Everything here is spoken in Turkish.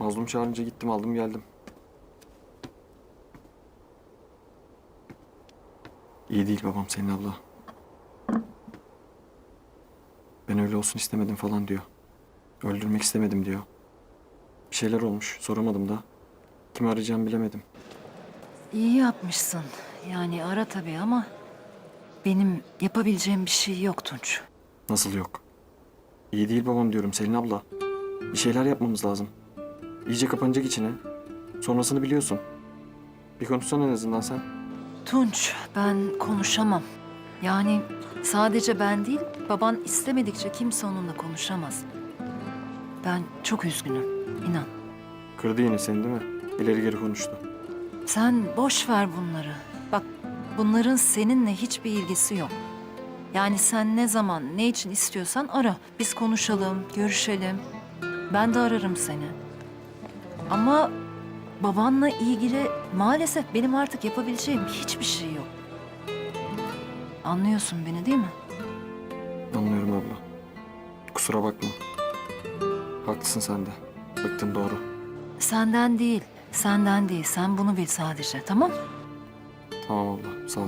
Mazlum çağırınca gittim aldım geldim. İyi değil babam senin abla. Ben öyle olsun istemedim falan diyor. Öldürmek istemedim diyor. Bir şeyler olmuş soramadım da. Kimi arayacağımı bilemedim. İyi yapmışsın. Yani ara tabii ama benim yapabileceğim bir şey yok Tunç. Nasıl yok? İyi değil babam diyorum Selin abla. Bir şeyler yapmamız lazım. İyice kapanacak içine. Sonrasını biliyorsun. Bir konuşsan en azından sen. Tunç ben konuşamam. Yani sadece ben değil baban istemedikçe kimse onunla konuşamaz. Ben çok üzgünüm inan. Kırdı yine seni değil mi? İleri geri konuştu. Sen boş ver bunları. Bak bunların seninle hiçbir ilgisi yok. Yani sen ne zaman ne için istiyorsan ara. Biz konuşalım, görüşelim. Ben de ararım seni. Ama babanla ilgili maalesef benim artık yapabileceğim hiçbir şey yok. Anlıyorsun beni değil mi? Anlıyorum abla. Kusura bakma. Haklısın sen de. Bıktım doğru. Senden değil, senden değil. Sen bunu bil sadece, tamam? Tamam abla sağ ol.